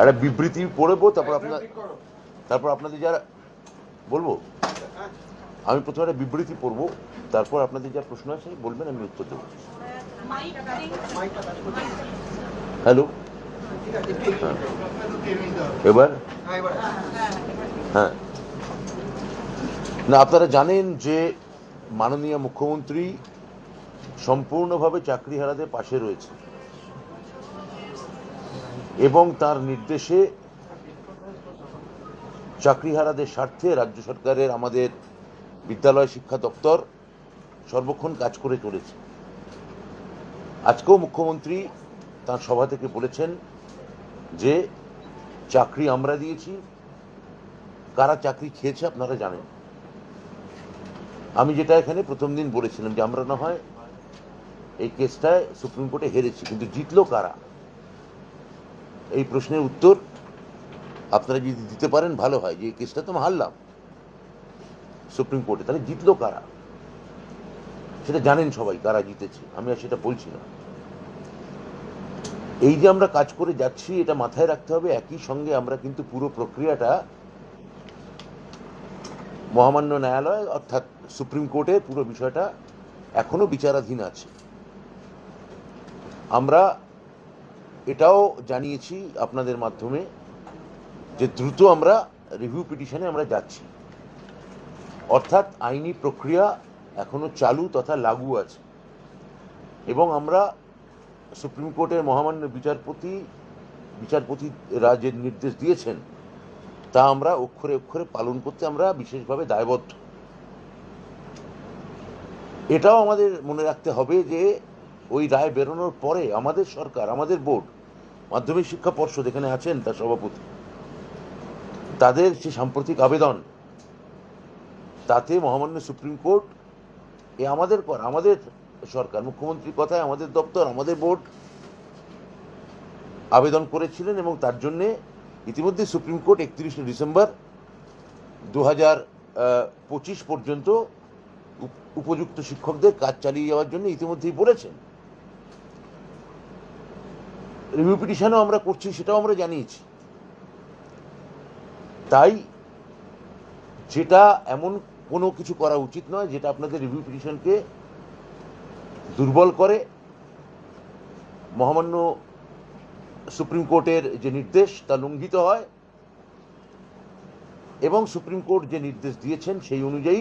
একটা বিবৃতি পড়ব তারপর আপনার তারপর আপনাদের যারা বলব? আমি প্রথমে একটা বিবৃতি পড়ব তারপর আপনাদের যা প্রশ্ন আছে বলবেন আমি উত্তর দেবো। হ্যালো? হ্যাঁ। এবার? হ্যাঁ। না আপনারা জানেন যে মাননীয় মুখ্যমন্ত্রী সম্পূর্ণভাবে চাকরিহারাদের পাশে রয়েছে। এবং তার নির্দেশে চাকরিহারাদের স্বার্থে রাজ্য সরকারের আমাদের বিদ্যালয় শিক্ষা দপ্তর সর্বক্ষণ কাজ করে চলেছে। আজকেও মুখ্যমন্ত্রী তার সভা থেকে বলেছেন যে, চাকরি আমরা দিয়েছি। কারা চাকরি খেয়েছে আপনারা জানেন। আমি যেটা এখানে প্রথম দিন বলেছিলাম যে, আমরা না হয় এই কেসটায় সুপ্রিম কোর্টে হেরেছি, কিন্তু জিতলো কারা? এই প্রশ্নের উত্তর আপনারা যদি দিতে পারেন, ভালো হয়। যে কেসটা তো হারলাম সুপ্রিম কোর্টে। তাহলে জিতলো কারা? সেটা জানেন সবাই কারা জিতেছে। আমি আর সেটা বলছি না। এই যে আমরা কাজ করে যাচ্ছি, এটা মাথায় রাখতে হবে। একই সঙ্গে আমরা কিন্তু পুরো প্রক্রিয়াটা মহামান্য ন্যায়ালয় অর্থাৎ সুপ্রিম কোর্টে পুরো বিষয়টা এখনও বিচারাধীন আছে। আমরা এটাও জানিয়েছি আপনাদের মাধ্যমে যে দ্রুত আমরা রিভিউ পিটিশনে আমরা যাচ্ছি। অর্থাৎ আইনি প্রক্রিয়া এখনও চালু তথা লাগু আছে। এবং আমরা সুপ্রিম কোর্টের মহামান্য বিচারপতি বিচারপতিরা যে নির্দেশ দিয়েছেন, তা আমরা অক্ষরে অক্ষরে পালন করতে আমরা বিশেষভাবে দায়বদ্ধ। এটাও আমাদের মনে রাখতে হবে যে ওই রায় বেরোনোর পরে আমাদের সরকার, আমাদের বোর্ড মাধ্যমিক শিক্ষা পর্ষদ এখানে আছেন তার সভাপতি। তাদের যে সাম্প্রতিক আবেদন, তাতে মহামান্য সুপ্রিম কোর্ট, এ আমাদের পর, আমাদের সরকার, মুখ্যমন্ত্রীর কথায় আমাদের দপ্তর, আমাদের বোর্ড আবেদন করেছিলেন এবং তার জন্যে ইতিমধ্যে সুপ্রিম কোর্ট একত্রিশে ডিসেম্বর দু পঁচিশ পর্যন্ত উপ- উপযুক্ত শিক্ষকদের কাজ চালিয়ে যাওয়ার জন্য ইতিমধ্যেই বলেছেন। রিভিউ পিটিশনও আমরা করছি, সেটাও আমরা জানিয়েছি। তাই যেটা এমন কোনো কিছু করা উচিত নয় যেটা আপনাদের রিভিউ পিটিশনকে দুর্বল করে। মহামান্য সুপ্রিম কোর্টের যে নির্দেশ, তা লঙ্ঘিত হয় এবং সুপ্রিম কোর্ট যে নির্দেশ দিয়েছেন, সেই অনুযায়ী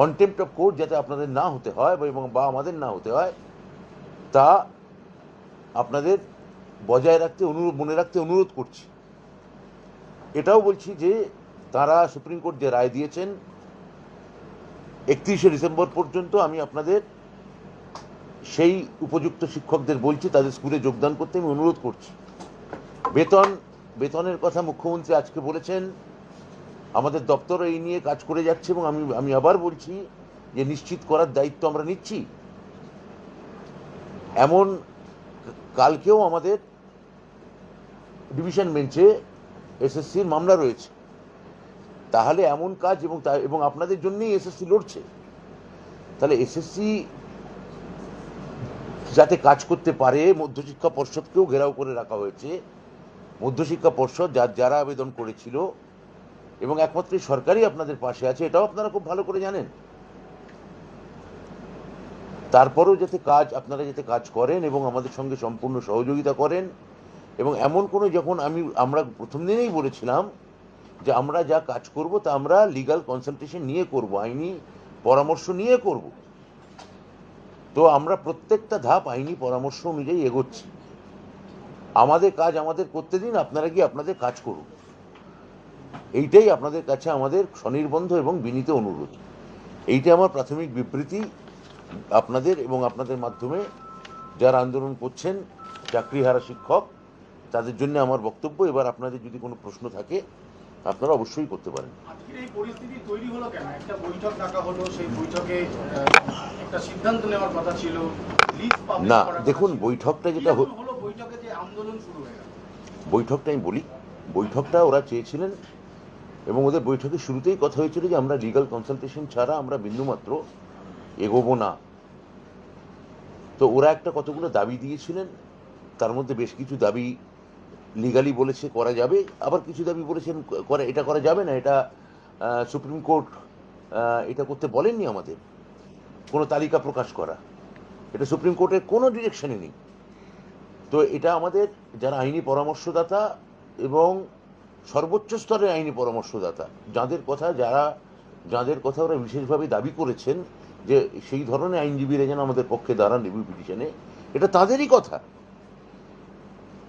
কন্টেম্প্ট অফ কোর্ট যাতে আপনাদের না হতে হয় এবং বা আমাদের না হতে হয়, তা আপনাদের বজায় রাখতে অনুরোধ, মনে রাখতে অনুরোধ করছি। এটাও বলছি যে, তারা সুপ্রিম কোর্ট যে রায় দিয়েছেন, একত্রিশে ডিসেম্বর পর্যন্ত আমি আপনাদের সেই উপযুক্ত শিক্ষকদের বলছি, তাদের স্কুলে যোগদান করতে আমি অনুরোধ করছি। বেতন, বেতনের কথা মুখ্যমন্ত্রী আজকে বলেছেন, আমাদের দপ্তর এই নিয়ে কাজ করে যাচ্ছে এবং আমি আমি আবার বলছি যে, নিশ্চিত করার দায়িত্ব আমরা নিচ্ছি। এমন কালকেও আমাদের ডিভিশন বেঞ্চে এসএসসির মামলা রয়েছে। তাহলে এমন কাজ এবং এবং আপনাদের জন্যই এসএসসি লড়ছে। তাহলে এসএসসি যাতে কাজ করতে পারে, মধ্যশিক্ষা পর্ষদকেও ঘেরাও করে রাখা হয়েছে। মধ্যশিক্ষা পর্ষদ যার যারা আবেদন করেছিল এবং একমাত্র সরকারই আপনাদের পাশে আছে, এটাও আপনারা খুব ভালো করে জানেন। তারপরেও যাতে কাজ, আপনারা যাতে কাজ করেন এবং আমাদের সঙ্গে সম্পূর্ণ সহযোগিতা করেন, এবং এমন কোনো যখন আমি, আমরা প্রথম দিনেই বলেছিলাম যে আমরা যা কাজ করব তা আমরা লিগ্যাল কনসালটেশন নিয়ে করব, আইনি পরামর্শ নিয়ে করব। তো আমরা প্রত্যেকটা ধাপ আইনি পরামর্শ অনুযায়ী এগোচ্ছি। আমাদের কাজ আমাদের করতে দিন, আপনারা কি আপনাদের কাজ করুন। এইটাই আপনাদের কাছে আমাদের স্বনির্বন্ধ এবং বিনীত অনুরোধ। এইটা আমার প্রাথমিক বিবৃতি। আপনাদের এবং আপনাদের মাধ্যমে যারা আন্দোলন করছেন চাকরিহারা শিক্ষক তাদের জন্য আমার বক্তব্য। এবার আপনাদের যদি কোনো প্রশ্ন থাকে আপনারা অবশ্যই করতে পারেন। আজকের এই পরিস্থিতি তৈরি হলো কেন? একটা বৈঠক ডাকা হলো সেই বৈঠকে একটা সিদ্ধান্ত নেওয়ার কথা ছিল না দেখুন বৈঠকটা যেটা হলো বৈঠকে যে আন্দোলন শুরু হয়ে গেল? বৈঠকটা আমি বলি বৈঠকটা ওরা চেয়েছিলেন এবং ওদের বৈঠকের শুরুতেই কথা হয়েছিল যে আমরা লিগাল কনসালটেশন ছাড়া আমরা বিন্দুমাত্র এগোবো না। তো ওরা একটা কতগুলো দাবি দিয়েছিলেন, তার মধ্যে বেশ কিছু দাবি লিগালি বলেছে করা যাবে, আবার কিছু দাবি বলেছেন করে, এটা করা যাবে না, এটা সুপ্রিম কোর্ট এটা করতে বলেননি আমাদের। কোনো তালিকা প্রকাশ করা। এটা সুপ্রিম কোর্টের কোনো ডিরেকশনে নেই। তো এটা আমাদের যারা আইনি পরামর্শদাতা এবং সর্বোচ্চ স্তরের আইনি পরামর্শদাতা, যাদের কথা যারা, যাদের কথা ওরা বিশেষভাবে দাবি করেছেন যে সেই ধরনের আইনজীবীরা যেন আমাদের পক্ষে দাঁড়ান রিভিউ পিটিশনে এটা তাদেরই কথা।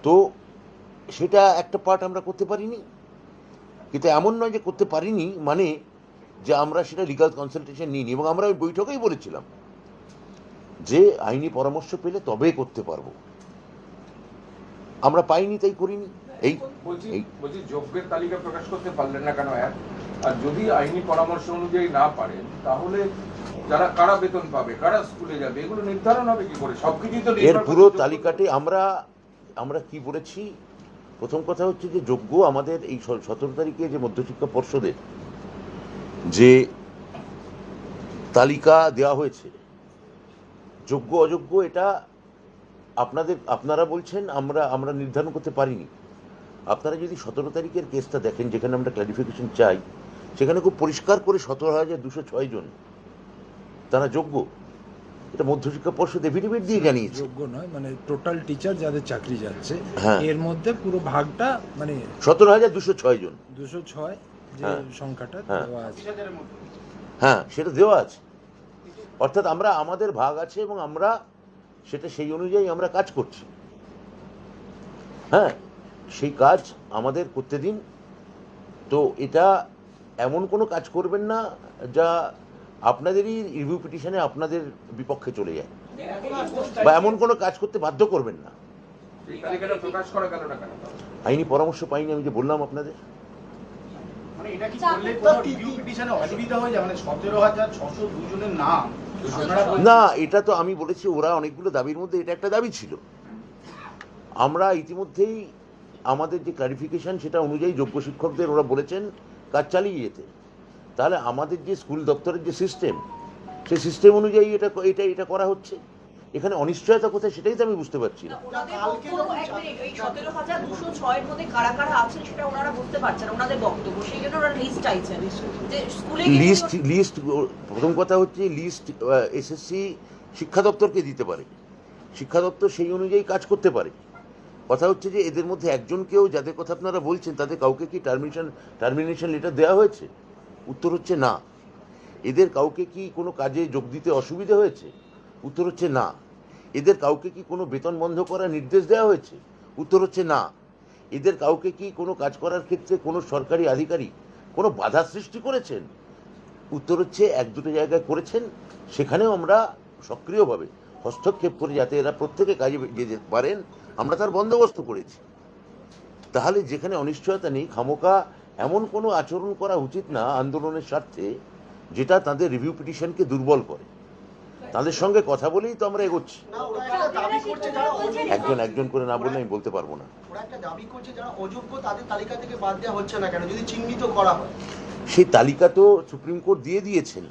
তো সেটা একটা পার্ট আমরা করতে পারিনি। কিন্তু এমন নয় যে করতে পারিনি মানে যে আমরা সেটা লিগাল কনসালটেশন নিইনি এবং আমরা ওই বৈঠকেই বলেছিলাম যে আইনি পরামর্শ পেলে তবে করতে পারব। আমরা পাইনি তাই করিনি। এই বলছি এই। বলছি যোগ্যের তালিকা প্রকাশ করতে পারলেন না কেন আর যদি আইনি পরামর্শ অনুযায়ী না পারেন তাহলে যারা কারা বেতন পাবে কারা স্কুলে যাবে এগুলো নির্ধারণ হবে কি করে? সবকিছুই তো এর পুরো তালিকাটি আমরা আমরা কি বলেছি? প্রথম কথা হচ্ছে যে যোগ্য আমাদের এই সতেরো তারিখে যে মধ্যশিক্ষা পর্ষদের যে তালিকা দেওয়া হয়েছে যোগ্য অযোগ্য এটা আপনাদের আপনারা বলছেন আমরা আমরা নির্ধারণ করতে পারিনি। আপনারা যদি সতেরো তারিখের কেসটা দেখেন যেখানে আমরা ক্লারিফিকেশন চাই সেখানে খুব পরিষ্কার করে সতেরো হাজার দুশো ছয় জন তারা যোগ্য। এটা মধ্যশিক্ষা পর্ষদ এফিডেভিট দিয়ে জানিয়েছে। যোগ্য নয় মানে টোটাল টিচার যাদের চাকরি যাচ্ছে হ্যাঁ। এর মধ্যে পুরো ভাগটা মানে সতেরো হাজার দুশো ছয় জন। দুশো ছয় যে হ্যাঁ। সংখ্যাটা হ্যাঁ। দেওয়া আছে। হ্যাঁ সেটা দেওয়া আছে। অর্থাৎ আমরা আমাদের ভাগ আছে এবং আমরা সেটা সেই অনুযায়ী আমরা কাজ করছি। হ্যাঁ সেই কাজ আমাদের করতে দিন। তো এটা এমন কোনো কাজ করবেন না যা আপনাদেরই রিভিউ পিটিশনে আপনাদের বিপক্ষে চলে যায়। বা এমন কোনো কাজ করতে বাধ্য করবেন না। আইনি পরামর্শ পাইনি আমি যে বললাম আপনাদের। মানে মানে না এটা তো আমি বলেছি ওরা অনেকগুলো দাবির মধ্যে এটা একটা দাবি ছিল। আমরা ইতিমধ্যেই আমাদের যে ক্লারিফিকেশন সেটা অনুযায়ী যোগ্য শিক্ষকদের ওরা বলেছেন কাজ চালিয়ে যেতে। তাহলে আমাদের যে স্কুল দপ্তরের যে সিস্টেম সেই সিস্টেম অনুযায়ী এটা এটা এটা করা হচ্ছে? এখানে অনিশ্চয়তা কোথায় সেটাই তো আমি বুঝতে পারছি না। লিস্ট লিস্ট প্রথম কথা হচ্ছে লিস্ট এসএসসি শিক্ষা দপ্তরকে দিতে পারে। শিক্ষা দপ্তর সেই অনুযায়ী কাজ করতে পারে। কথা হচ্ছে যে এদের মধ্যে একজনকেও যাদের কথা আপনারা বলছেন তাদের কাউকে কি টার্মিনেশন টার্মিনেশন লেটার দেওয়া হয়েছে? উত্তর হচ্ছে না। এদের কাউকে কি কোনো কাজে যোগ দিতে অসুবিধা হয়েছে? উত্তর হচ্ছে না। এদের কাউকে কি কোনো বেতন বন্ধ করার নির্দেশ দেওয়া হয়েছে? উত্তর হচ্ছে না। এদের কাউকে কি কোনো কাজ করার ক্ষেত্রে কোনো সরকারি আধিকারিক কোনো বাধা সৃষ্টি করেছেন? উত্তর হচ্ছে এক দুটো জায়গায় করেছেন। সেখানেও আমরা সক্রিয়ভাবে হস্তক্ষেপ করে যাতে এরা প্রত্যেকে কাজে যেতে পারেন, আমরা তার বন্দোবস্ত করেছি। তাহলে যেখানে অনিশ্চয়তা নেই খামোকা এমন কোনো আচরণ করা উচিত না আন্দোলনের স্বার্থে যেটা তাদের রিভিউ পিটিশনকে দুর্বল করে। তাদের সঙ্গে কথা বলেই তো আমরা এগোচ্ছি। একজন একজন করে না বললে আমি বলতে পারব না। সেই তালিকা তো সুপ্রিম কোর্ট দিয়ে দিয়েছেন।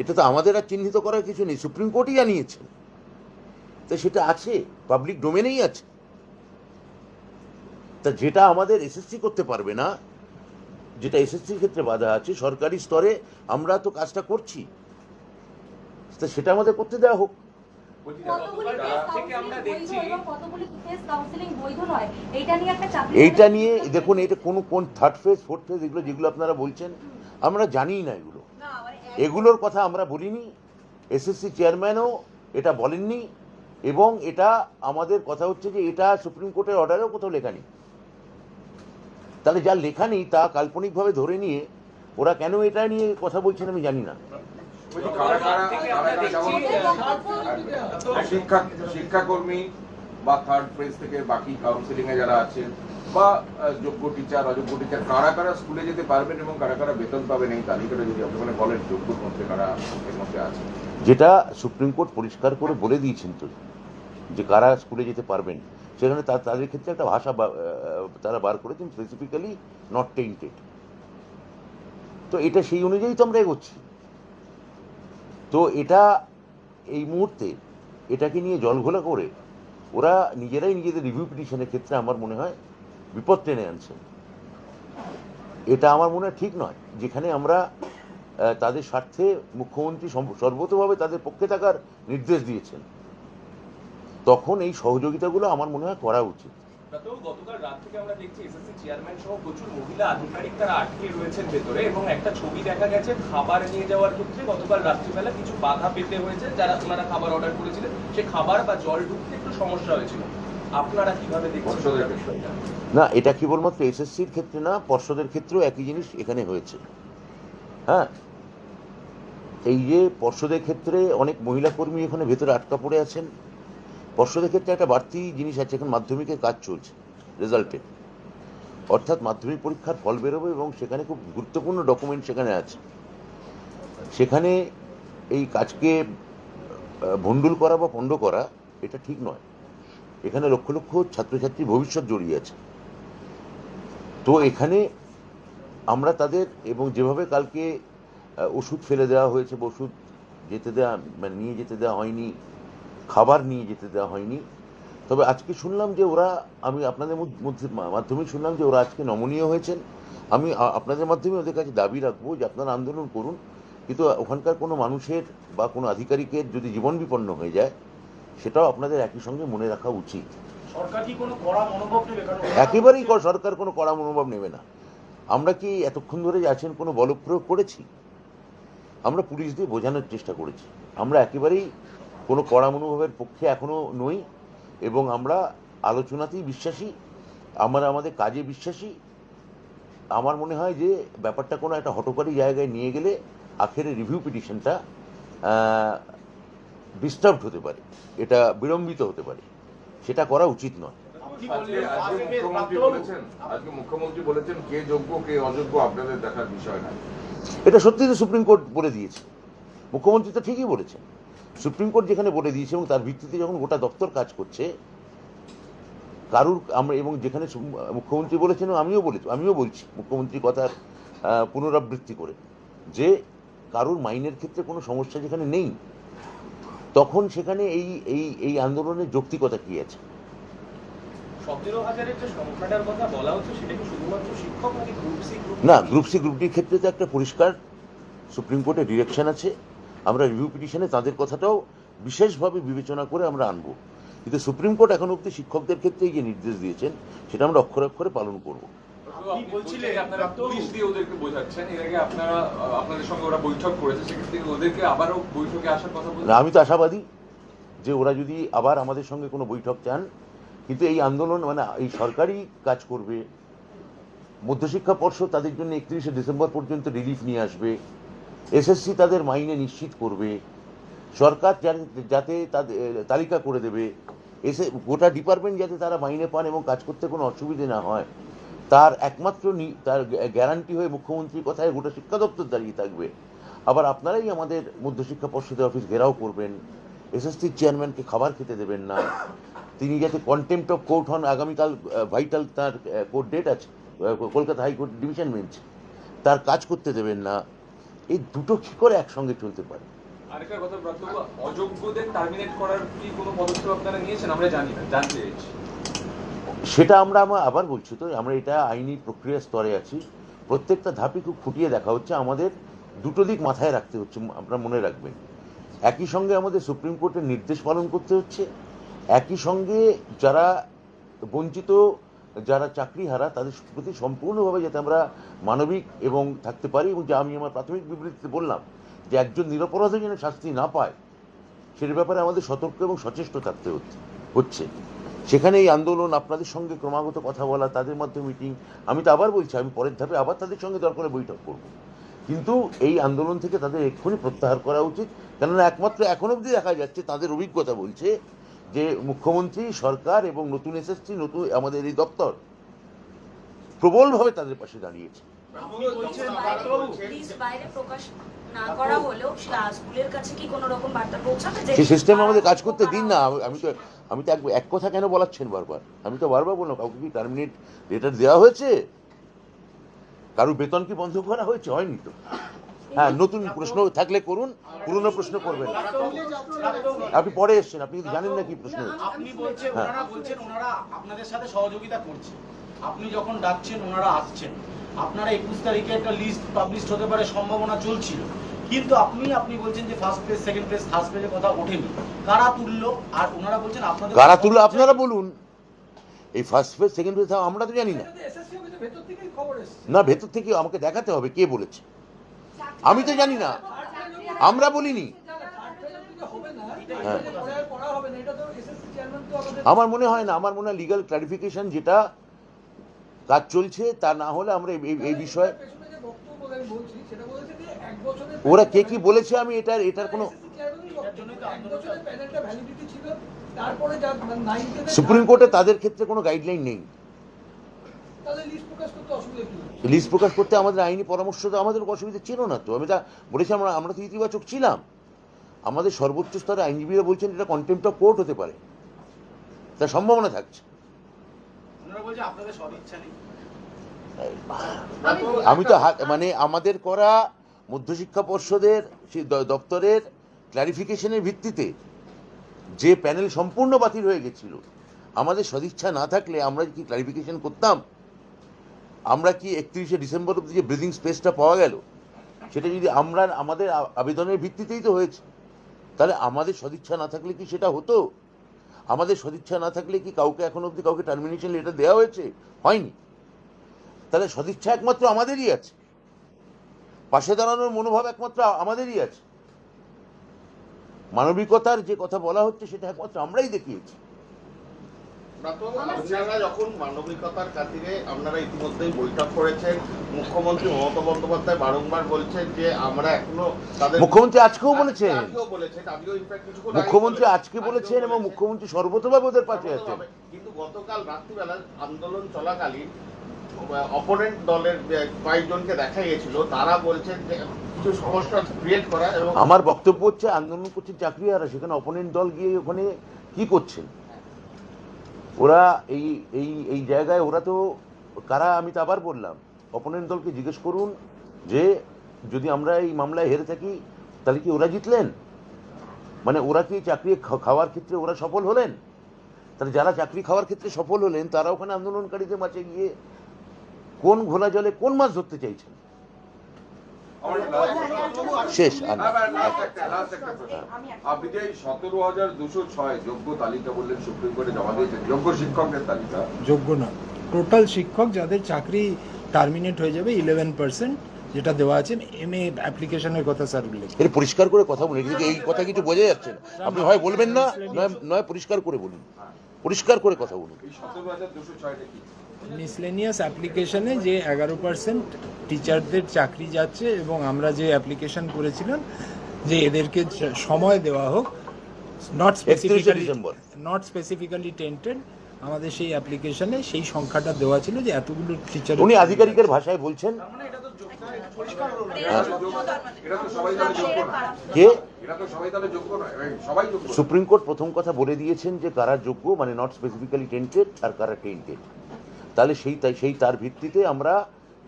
এটা তো আমাদের আর চিহ্নিত করার কিছু নেই। সুপ্রিম কোর্টই জানিয়েছেন। তো সেটা আছে পাবলিক ডোমেনেই আছে। তা যেটা আমাদের এসএসসি করতে পারবে না যেটা এসএসসির ক্ষেত্রে বাধা আছে সরকারি স্তরে আমরা তো কাজটা করছি। তা সেটা আমাদের করতে দেওয়া হোক। এইটা নিয়ে একটা চাকরি এইটা নিয়ে দেখুন এটা কোনো কোন থার্ড ফেজ ফোর্থ ফেজ এগুলো যেগুলো আপনারা বলছেন আমরা জানিই না এগুলো। এগুলোর কথা আমরা বলিনি এসএসসি চেয়ারম্যানও এটা বলেননি এবং এটা আমাদের কথা হচ্ছে যে এটা সুপ্রিম কোর্টের অর্ডারেও কোথাও লেখা নেই। তাহলে যা লেখা নেই তা কাল্পনিকভাবে ধরে নিয়ে ওরা কেন এটা নিয়ে কথা বলছেন আমি জানি না। শিক্ষা শিক্ষাকর্মী বা থার্ড ফেজ থেকে বাকি কাউন্সিলিং এ যারা আছেন বা যোগ্য টিচার অযোগ্য টিচার কারা কারা স্কুলে যেতে পারবেন এবং কারা কারা বেতন পাবেন এই তালিকাটা যদি আপনি মানে বলেন যোগ্যর মধ্যে কারা এর মধ্যে আছে। যেটা সুপ্রিম কোর্ট পরিষ্কার করে বলে দিয়েছেন তো। যে কারা স্কুলে যেতে পারবেন, সেখানে তাদের ক্ষেত্রে একটা ভাষা তারা বার করেছেন স্পেসিফিক্যালি নট টেন্টেড তো এটা সেই অনুযায়ী তো আমরা এগোচ্ছি। তো এটা এই মুহূর্তে এটাকে নিয়ে জলঘোলা করে ওরা নিজেরাই নিজেদের রিভিউ পিটিশনের ক্ষেত্রে আমার মনে হয় বিপদ টেনে আনছে। এটা আমার মনে হয় ঠিক নয়, যেখানে আমরা তাদের স্বার্থে মুখ্যমন্ত্রী সর্বতভাবে তাদের পক্ষে থাকার নির্দেশ দিয়েছেন। তখন এই সহযোগিতাগুলো আমার মনে হয় করা উচিত। গতকাল রাত থেকে আমরা দেখছি এসএসসি চেয়ারম্যান সহ প্রচুর মহিলা আধিকারিক তারা আটকে রয়েছেন ভেতরে এবং একটা ছবি দেখা গেছে খাবার নিয়ে যাওয়ার ক্ষেত্রে গতকাল রাত্রিবেলা কিছু বাধা পেতে হয়েছে যারা ওনারা খাবার অর্ডার করেছিলেন সে খাবার বা জল ঢুকতে একটু সমস্যা হয়েছিল। আপনারা কীভাবে দেখছেন? না এটা কেবলমাত্র এসএসসির ক্ষেত্রে না পর্ষদের ক্ষেত্রেও একই জিনিস এখানে হয়েছে। হ্যাঁ এই যে পর্ষদের ক্ষেত্রে অনেক মহিলা কর্মী এখানে ভেতরে আটকা পড়ে আছেন। পর্ষদের ক্ষেত্রে একটা বাড়তি জিনিস আছে, এখন মাধ্যমিকের কাজ চলছে রেজাল্টে অর্থাৎ মাধ্যমিক পরীক্ষার ফল বেরোবে এবং সেখানে খুব গুরুত্বপূর্ণ ডকুমেন্ট সেখানে আছে। সেখানে এই কাজকে ভণ্ডুল করা বা পণ্ড করা, এটা ঠিক নয়। এখানে লক্ষ লক্ষ ছাত্রছাত্রীর ভবিষ্যৎ জড়িয়ে আছে। তো এখানে আমরা তাদের এবং যেভাবে কালকে ওষুধ ফেলে দেওয়া হয়েছে, ওষুধ যেতে দেওয়া মানে নিয়ে যেতে দেওয়া হয়নি খাবার নিয়ে যেতে দেওয়া হয়নি। তবে আজকে শুনলাম যে ওরা আমি আপনাদের মধ্যে মাধ্যমে শুনলাম যে ওরা আজকে নমনীয় হয়েছেন। আমি আপনাদের মাধ্যমে ওদের কাছে দাবি রাখব যে আপনারা আন্দোলন করুন। কিন্তু ওখানকার কোনো মানুষের বা কোনো আধিকারিকের যদি জীবন বিপন্ন হয়ে যায় সেটাও আপনাদের একই সঙ্গে মনে রাখা উচিত। একেবারেই সরকার কোনো কড়া মনোভাব নেবে না। আমরা কি এতক্ষণ ধরে আছেন কোনো বল প্রয়োগ করেছি? আমরা পুলিশ দিয়ে বোঝানোর চেষ্টা করেছি। আমরা একেবারেই কোনো কড়া মনোভাবের পক্ষে এখনও নই এবং আমরা আলোচনাতেই বিশ্বাসী আমরা আমাদের কাজে বিশ্বাসী। আমার মনে হয় যে ব্যাপারটা কোনো একটা হটকারী জায়গায় নিয়ে গেলে আখেরে রিভিউ পিটিশনটা ডিস্টার্বড হতে পারে এটা বিলম্বিত হতে পারে সেটা করা উচিত নয়। মুখ্যমন্ত্রী বলেছেন আজকে মুখ্যমন্ত্রী বলেছেন কে যোগ্য কে অযোগ্য আপনাদের দেখার বিষয় না এটা সত্যি তো সুপ্রিম কোর্ট বলে দিয়েছে। মুখ্যমন্ত্রী তো ঠিকই বলেছেন। সুপ্রিম কোর্ট যেখানে বলে দিয়েছে এবং তার ভিত্তিতে যখন গোটা দপ্তর কাজ করছে কারুর আমরা এবং যেখানে মুখ্যমন্ত্রী বলেছেন আমিও বলেছি আমিও বলছি মুখ্যমন্ত্রী কথার পুনরাবৃত্তি করে যে কারুর মাইনের ক্ষেত্রে কোনো সমস্যা যেখানে নেই তখন সেখানে এই এই এই আন্দোলনের যৌক্তিকতা কি আছে? না গ্রুপ সি গ্রুপ ডির ক্ষেত্রে তো একটা পরিষ্কার সুপ্রিম কোর্টের ডিরেকশন আছে। আমরা রিভিউ পিটিশনে তাদের কথাটাও বিশেষভাবে বিবেচনা করে আমরা আনব। কিন্তু সুপ্রিম কোর্ট এখন অব্দি শিক্ষকদের ক্ষেত্রে যে নির্দেশ দিয়েছেন সেটা আমরা অক্ষরে অক্ষরে পালন করব। আপনি বলছিলেন আপনারা ডাক্তারবাবু, পুলিশ দিয়ে ওদেরকে বোঝাচ্ছেন এর আগে আপনারা আহ, আপনাদের সঙ্গে ওরা বৈঠক করেছে সেক্ষেত্রে ওদেরকে আবারও বৈঠকে আসার কথা বলছেন? আমি তো আশাবাদী যে ওরা যদি আবার আমাদের সঙ্গে কোনো বৈঠক চান কিন্তু এই আন্দোলন মানে এই সরকারি কাজ করবে। মধ্যশিক্ষা পর্ষদ তাদের জন্য একত্রিশে ডিসেম্বর পর্যন্ত রিলিফ নিয়ে আসবে। এসএসসি তাদের মাইনে নিশ্চিত করবে, সরকার যাতে তাদের, তালিকা করে দেবে, এসে গোটা ডিপার্টমেন্ট যাতে তারা মাইনে পান এবং কাজ করতে কোনো অসুবিধে না হয়। তার একমাত্র তার গ্যারান্টি হয়ে মুখ্যমন্ত্রীর কথায় গোটা শিক্ষা দপ্তর দাঁড়িয়ে থাকবে। আবার আপনারাই আমাদের মধ্যশিক্ষা পর্ষদের অফিস ঘেরাও করবেন এসএসসির চেয়ারম্যানকে খাবার খেতে দেবেন না। তিনি যাতে কন্টেম্পট অফ কোর্ট হন, আগামীকাল ভাইটাল তার কোর্ট ডেট আছে কলকাতা হাইকোর্ট ডিভিশন বেঞ্চ, তার কাজ করতে দেবেন না। এই দুটো কী করে একসঙ্গে চলতে পারে? আরেকটা কথা অযোগ্যদের টার্মিনেট করার কি কোনো পদক্ষেপ আপনারা নিয়েছেন? আমরা জানি না জানতে সেটা আমরা আমরা আবার বলছি তো আমরা এটা আইনি প্রক্রিয়া স্তরে আছি। প্রত্যেকটা ধাপই খুব ফুটিয়ে দেখা হচ্ছে। আমাদের দুটো দিক মাথায় রাখতে হচ্ছে আপনারা মনে রাখবেন। একই সঙ্গে আমাদের সুপ্রিম কোর্টের নির্দেশ পালন করতে হচ্ছে। একই সঙ্গে যারা বঞ্চিত যারা চাকরি হারা, তাদের প্রতি সম্পূর্ণভাবে যাতে আমরা মানবিক এবং থাকতে পারি এবং যা আমি আমার প্রাথমিক বিবৃতিতে বললাম, যে একজন নিরপরাধ যেন শাস্তি না পায় সের ব্যাপারে আমাদের সতর্ক এবং সচেষ্ট থাকতে হচ্ছে সেখানে এই আন্দোলন আপনাদের সঙ্গে ক্রমাগত কথা বলা, তাদের মাধ্যমে মিটিং আমি তো আবার বলছি, আমি পরের ধাপে আবার তাদের সঙ্গে দরকার বৈঠক করব। কিন্তু এই আন্দোলন থেকে তাদের এক্ষুনি প্রত্যাহার করা উচিত, কেননা একমাত্র এখন অবধি দেখা যাচ্ছে তাদের অভিজ্ঞতা বলছে যে মুখ্যমন্ত্রী সরকার এবং নতুন এসএসসি নতুন আমাদের এই দপ্তর প্রবলভাবে তাদের পাশে দাঁড়িয়েছে। করা সেই সিস্টেম আমাদের কাজ করতে দিন না। আমি- তো আমি তো এক- এক কথা কেন বলাচ্ছেন বারবার? আমি তো বারবার বললাম কাউকে কি টার্মিনেট লেটার দেওয়া হয়েছে? কারোর বেতন কি বন্ধ করা হয়েছে? হয়নি তো। হ্যাঁ নতুন প্রশ্ন থাকলে করুন পুরনো প্রশ্ন করবেন। আপনি পরে এসছেন আপনি কিন্তু জানেন না কি প্রশ্ন? আপনি বলছেন হ্যাঁ। ওনারা বলছেন ওনারা আপনাদের সাথে সহযোগিতা করছে। আপনি যখন ডাকছেন ওনারা আসছেন। আপনারা একুশ তারিখে একটা লিস্ট পাবলিশ হতে পারে সম্ভাবনা চলছিল। কিন্তু আপনি আপনি বলছেন যে first page second page third পেজের কথা ওঠেনি। কারা তুললো? আর ওনারা বলছেন আপনাদের কারা তুললো? আপনারা বলুন। এই ফার্স্ট ফেজ সেকেন্ড ফেজ আমরা তো জানি না। না ভেতর থেকে আমাকে দেখাতে হবে কে বলেছে। আমি তো জানি না। আমরা বলিনি। হ্যাঁ। আমার মনে হয় না আমার মনে হয় লিগাল ক্লারিফিকেশন যেটা কাজ চলছে তা না হলে আমরা এই- বিষয়ে ওরা কে কি বলেছে আমি এটার এটার কোনো সুপ্রিম কোর্টে তাদের ক্ষেত্রে কোনো গাইডলাইন নেই। লিস্ট প্রকাশ করতে আমাদের আইনি পরামর্শ তো আমাদের অসুবিধা ছিল না তো। আমি তা বলেছি আমরা আমরা তো ইতিবাচক ছিলাম। আমাদের সর্বোচ্চ স্তরে আইনজীবীরা বলছেন এটা কন্টেম্প অফ কোর্ট হতে পারে। তার সম্ভাবনা থাকছে। আমি তো মানে আমাদের করা মধ্যশিক্ষা পর্ষদের সেই দ- দপ্তরের ক্লারিফিকেশনের ভিত্তিতে যে প্যানেল সম্পূর্ণ বাতিল হয়ে গেছিল আমাদের সদিচ্ছা না থাকলে আমরা কি ক্লারিফিকেশন করতাম? আমরা কি একত্রিশে ডিসেম্বর অব্দি যে ব্রিদিং স্পেসটা পাওয়া গেল, সেটা যদি আমরা আমাদের আবেদনের ভিত্তিতেই তো হয়েছে, তাহলে আমাদের সদিচ্ছা না থাকলে কি সেটা হতো? আমাদের সদিচ্ছা না থাকলে কি কাউকে এখন অবধি কাউকে টার্মিনেশন লেটার দেওয়া হয়েছে? হয়নি। তাহলে সদিচ্ছা একমাত্র আমাদেরই আছে। পাশে দাঁড়ানোর মনোভাব একমাত্র আমাদেরই আছে। মানবিকতার যে কথা বলা হচ্ছে, সেটা একমাত্র আমরাই দেখিয়েছি। আপনারা যখন মানবিকতার খাতিরে আপনারা ইতিমধ্যেই বৈঠক করেছেন মুখ্যমন্ত্রী মমতা বন্দ্যোপাধ্যায় বারংবার বলছেন যে আমরা এখনও তাদের মুখ্যমন্ত্রী আজকেও বলেছেন। মুখ্যমন্ত্রী আজকে বলেছেন এবং মুখ্যমন্ত্রী সর্বতভাবে ওদের পাশে আছেন। কিন্তু গতকাল রাত্রিবেলা আন্দোলন চলাকালীন অপোনেন্ট দলের কয়েকজনকে দেখা গিয়েছিল তারা বলছেন যে কিছু সমস্যা ক্রিয়েট করা এবং আমার বক্তব্য হচ্ছে আন্দোলন করছেন চাকরিহারা সেখানে অপোনেন্ট দল গিয়ে ওখানে কি করছেন? ওরা এই এই এই জায়গায় ওরা তো, কারা আমি তো আবার বললাম অপোনেন্ট দলকে জিজ্ঞেস করুন যে যদি আমরা এই মামলায় হেরে থাকি, তাহলে কি ওরা জিতলেন? মানে ওরা কি চাকরি খাওয়ার ক্ষেত্রে ওরা সফল হলেন? তাহলে যারা চাকরি খাওয়ার ক্ষেত্রে সফল হলেন, তারা ওখানে আন্দোলনকারীদের মাঝে গিয়ে কোন ঘোলা জলে কোন মাছ ধরতে চাইছেন? যে সতেরো হাজার দুশো ছয় যোগ্য তালিকা বললেন সুপ্রিম কোর্টে জমা দিয়েছেন যোগ্য শিক্ষকদের তালিকা। যোগ্য না। টোটাল শিক্ষক যাদের চাকরি টার্মিনেট হয়ে যাবে ইলেভেন পার্সেন্ট যেটা দেওয়া আছে এম এ অ্যাপ্লিকেশনের কথা স্যার উল্লেখ। এটা পরিষ্কার করে কথা বলুন এই কথা কিছু বোঝা যাচ্ছে না? আপনি হয় বলবেন না নয় নয় পরিষ্কার করে বলুন। পরিষ্কার করে কথা বলুন। মিসলেনিয়াস অ্যাপ্লিকেশনে যে এগারো পার্সেন্ট টিচারদের চাকরি যাচ্ছে এবং আমরা যে অ্যাপ্লিকেশন করেছিলাম যে এদেরকে সময় দেওয়া হোক not specifically. Not specifically tainted আমাদের সেই অ্যাপ্লিকেশনে সেই সংখ্যাটা দেওয়া ছিল যে এতগুলো টিচার উনি আধিকারিকের ভাষায় বলছেন তার এটা তো যোগ্য পরিষ্কার হলো না। এটা তো সবাই তাহলে যোগ্য না কে এটা তো সবাই তাহলে যোগ্য নয় এই সবাই যোগ্য না। সুপ্রিম কোর্ট প্রথম কথা বলে দিয়েছেন যে কারা যোগ্য মানে নট স্পেসিফিক্যালি টেন্টেড আর কারা টেন্টেড তাহলে সেই তাই সেই তার ভিত্তিতে আমরা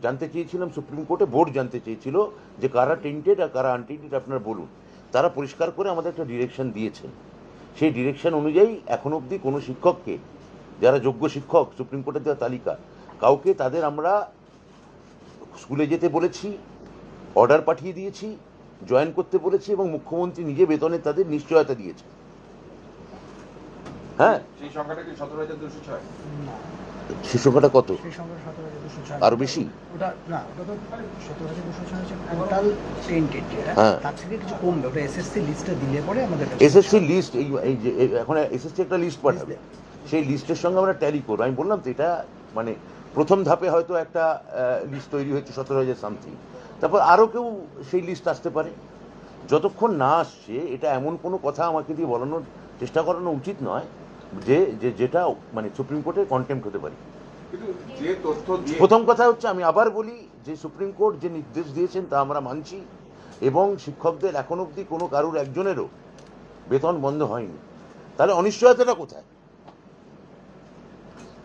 জানতে চেয়েছিলাম সুপ্রিম কোর্টে বোর্ড জানতে চেয়েছিল যে কারা টেন্টেড আর কারা আনটেন্টেড আপনারা বলুন। তারা পরিষ্কার করে আমাদের একটা ডিরেকশন দিয়েছেন সেই ডিরেকশন অনুযায়ী এখন অবধি কোনো শিক্ষককে যারা যোগ্য শিক্ষক সুপ্রিম কোর্টের দেওয়া তালিকা কাউকে তাদের আমরা স্কুলে যেতে বলেছি অর্ডার পাঠিয়ে দিয়েছি জয়েন করতে বলেছি এবং মুখ্যমন্ত্রী নিজে বেতনে তাদের নিশ্চয়তা দিয়েছে। হ্যাঁ? সেই সংখ্যাটা কি সতেরো হাজার দুশো ছয়? সে সংখ্যাটা কত? আরও বেশি? হ্যাঁ। এসএসসি লিস্টে এই- এখন এসএসসি একটা লিস্ট পাঠাবে। সেই লিস্টের সঙ্গে আমরা ট্যালি করব। আমি বললাম তো এটা মানে প্রথম ধাপে হয়তো একটা লিস্ট তৈরি হয়েছে সতেরো হাজার সামথিং তারপর আরও কেউ সেই লিস্ট আসতে পারে। যতক্ষণ না আসছে এটা এমন কোনো কথা আমাকে দিয়ে বলানোর চেষ্টা করানো উচিত নয়। যে যে যেটা মানে সুপ্রিম কোর্টে কন্টেম্প হতে পারে। প্রথম কথা হচ্ছে আমি আবার বলি যে সুপ্রিম কোর্ট যে নির্দেশ দিয়েছেন তা আমরা মানছি এবং শিক্ষকদের এখন অবধি কোনো কারুর একজনেরও বেতন বন্ধ হয়নি। তাহলে অনিশ্চয়তাটা কোথায়?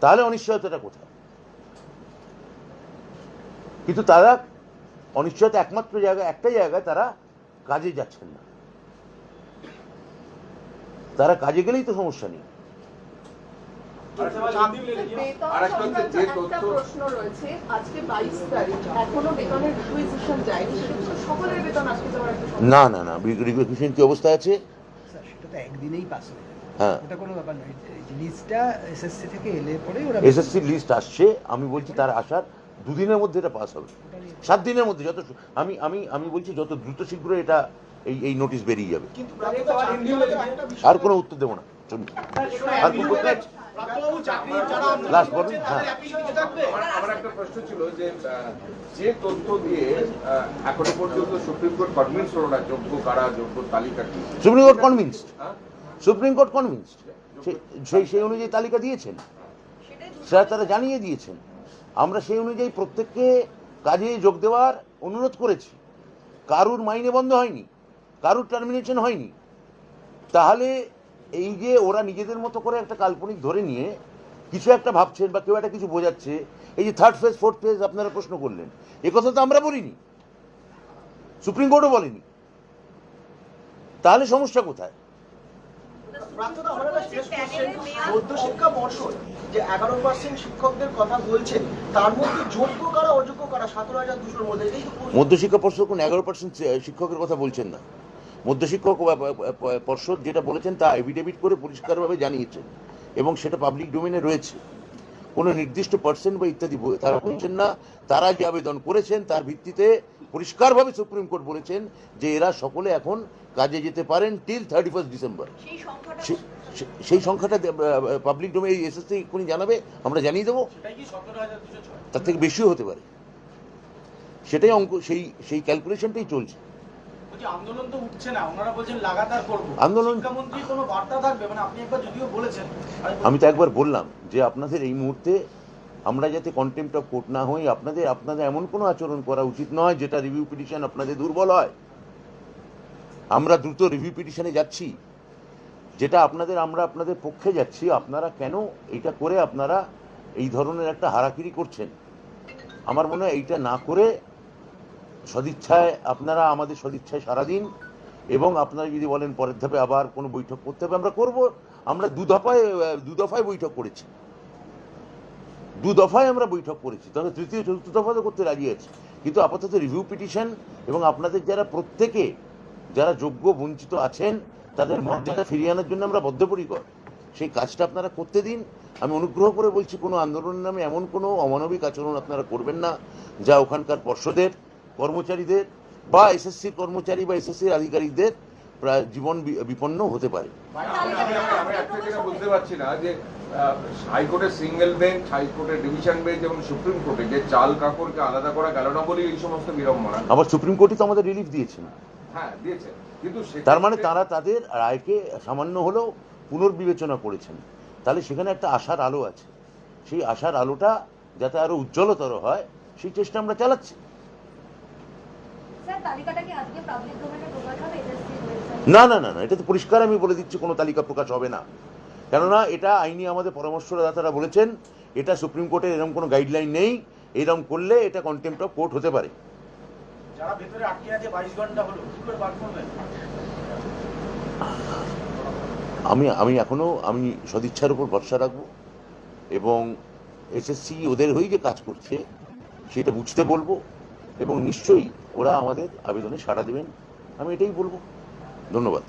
তাহলে অনিশ্চয়তাটা কোথায়? কিন্তু তারা অনিশ্চয়তা একমাত্র জায়গা একটা জায়গায় তারা কাজে যাচ্ছেন না। তারা কাজে গেলেই তো সমস্যা নেই আরেকটা হচ্ছে যে তথ্য প্রশ্ন রয়েছে। আজকে বাইশ তারিখ। এখনও বেতনের রিকুইজিশন যায়নি। সেক্ষেত্রে সকলের বেতন আজকে যাওয়ার একটা না না না। রিকুয়েশন কি অবস্থায় আছে? সেটা তো একদিনেই পাস হয়ে হ্যাঁ। ওটা কোনো ব্যাপার নয়। লিস্টটা এসএসসি থেকে এলে পরে ওরা এসএসসি লিস্ট আসছে। আমি বলছি তার আসার দুদিনের মধ্যে এটা পাস হবে। সাত দিনের মধ্যে যত আমি আমি আমি বলছি যত দ্রুত শীঘ্র এটা এই এই নোটিশ বেরিয়ে যাবে। আর কোনো উত্তর দেবো না। আর কোনো বলুন, হ্যাঁ। আমার একটা প্রশ্ন ছিল যে যে তথ্য দিয়ে এখনও পর্যন্ত সুপ্রিম কোর্ট কনভিন্স হলো না যোগ্য কারা যোগ্য তালিকা কি? সুপ্রিম কোর্ট কনভিন্সড হ্যাঁ? সুপ্রিম কোর্ট কনভিন্সড সেই সেই অনুযায়ী তালিকা দিয়েছেন। সেটা তারা জানিয়ে দিয়েছেন। আমরা সেই অনুযায়ী প্রত্যেককে কাজে যোগ দেওয়ার অনুরোধ করেছি। কারুর মাইনে বন্ধ হয়নি কারুর টার্মিনেশন হয়নি। তাহলে এই যে ওরা নিজেদের মতো করে একটা কাল্পনিক ধরে নিয়ে কিছু একটা ভাবছেন বা কেউ একটা কিছু বোঝাচ্ছে এই যে থার্ড ফেজ ফোর্থ ফেজ আপনারা প্রশ্ন করলেন এ কথা তো আমরা বলিনি। সুপ্রিম কোর্টও বলেনি। তাহলে সমস্যা কোথায়? প্রার্থনা আমার একটা শেষ কোশ্চেন মধ্যশিক্ষা পর্ষদ যে এগারো পার্সেন্ট শিক্ষকদের কথা বলছেন তার মধ্যে যোগ্য কারা অযোগ্য কারা? সতেরো হাজার দুশোর মধ্যে এটাই তো প্রশ্ন। মধ্যশিক্ষা পর্ষদ কোন এগারো পার্সেন্ট শিক্ষকের কথা বলছেন না। মধ্যশিক্ষক পর্ষদ যেটা বলেছেন তা এভিডেভিট করে পরিষ্কারভাবে জানিয়েছেন এবং সেটা পাবলিক ডোমেনে রয়েছে। কোনো নির্দিষ্ট পার্সেন্ট বা ইত্যাদি তারা বলছেন না তারা যে আবেদন করেছেন তার ভিত্তিতে পরিষ্কারভাবে সুপ্রিম কোর্ট বলেছেন যে এরা সকলে এখন কাজে যেতে পারেন টিল থার্টি ফার্স্ট ডিসেম্বর সেই সংখ্যাটা সে- সে- সেই সংখ্যাটা পাবলিক ডোমে এই এসএসসি এক্ষুনি জানাবে আমরা জানিয়ে দেবো। তার থেকে বেশিও হতে পারে। সেটাই অঙ্ক সেই সেই ক্যালকুলেশনটাই চলছে। আন্দোলন তো উঠছে না। ওনারা বলছেন লাগাতার করব। আন্দোলন- কোনো বার্তা থাকবে? মানে আপনি একবার যদিও বলেছেন। আমি তো একবার বললাম যে আপনাদের এই মুহূর্তে আমরা যাতে কন্টেম্প অফ কোর্ট না হই আপনাদের আপনাদের এমন কোনো আচরণ করা উচিত নয় যেটা রিভিউ পিটিশন আপনাদের দুর্বল হয়। আমরা দ্রুত রিভিউ পিটিশনে যাচ্ছি। যেটা আপনাদের আমরা আপনাদের পক্ষে যাচ্ছি। আপনারা কেন এটা করে আপনারা এই ধরনের একটা হারাকিরি করছেন? আমার মনে হয় এইটা না করে সদিচ্ছায়, আপনারা আমাদের সদিচ্ছায় সারাদিন, এবং আপনারা যদি বলেন পরের ধাপে আবার কোনো বৈঠক করতে হবে, আমরা করব। আমরা দু দফায় দু দফায় বৈঠক করেছি। দু দফায় আমরা বৈঠক করেছি। তবে তৃতীয়, চতুর্থ দফা তো করতে রাজি আছি। কিন্তু আপাতত রিভিউ পিটিশন এবং আপনাদের যারা প্রত্যেকে, যারা যোগ্য, বঞ্চিত আছেন, তাদের মর্যাদা ফিরিয়ে আনার জন্য আমরা বদ্ধপরিকর। সেই কাজটা আপনারা করতে দিন। আমি অনুগ্রহ করে বলছি, কোনো আন্দোলনের নামে এমন কোনো অমানবিক আচরণ আপনারা করবেন না, যা ওখানকার পর্ষদের কর্মচারীদের বা এসএসসির কর্মচারী বা এসএসসির আধিকারিকদের প্রায় জীবন বিপন্ন হতে পারে। বুঝতে পারছি না যে হাইকোর্টের সিঙ্গেল বেঞ্চ হাইকোর্টের ডিভিশন বেঞ্চ এবং সুপ্রিম কোর্টে যে চাল কাপড়কে আলাদা করা গেল না বলেই এই সমস্ত বিড়ম্বনা। আবার সুপ্রিম কোর্টই তো আমাদের রিলিফ দিয়েছেন হ্যাঁ দিয়েছে। কিন্তু তার মানে তারা তাদের রায়কে সামান্য হলেও পুনর্বিবেচনা করেছেন। তাহলে সেখানে একটা আশার আলো আছে। সেই আশার আলোটা যাতে আরও উজ্জ্বলতর হয় সেই চেষ্টা আমরা চালাচ্ছি স্যার তালিকাটা কি আজকে পাবলিক ডোমেনে প্রকাশ হবে এসএসসি ওয়েবসাইট না না না না এটা তো পরিষ্কার আমি বলে দিচ্ছি কোনো তালিকা প্রকাশ হবে না। কেননা এটা আইনি আমাদের পরামর্শদাতারা বলেছেন এটা সুপ্রিম কোর্টের এরকম কোনো গাইডলাইন নেই এরকম করলে এটা কন্টেম্প অফ কোর্ট হতে পারে। যারা ভেতরে আটকে আছে বাইশ ঘণ্টা হলো কি করে বার করবেন? আমি আমি এখনও আমি সদিচ্ছার উপর ভরসা রাখব এবং এসএসসি ওদের হয়েই যে কাজ করছে সেটা বুঝতে বলব এবং নিশ্চয়ই ওরা আমাদের আবেদনে সাড়া দেবেন। আমি এটাই বলব। ধন্যবাদ।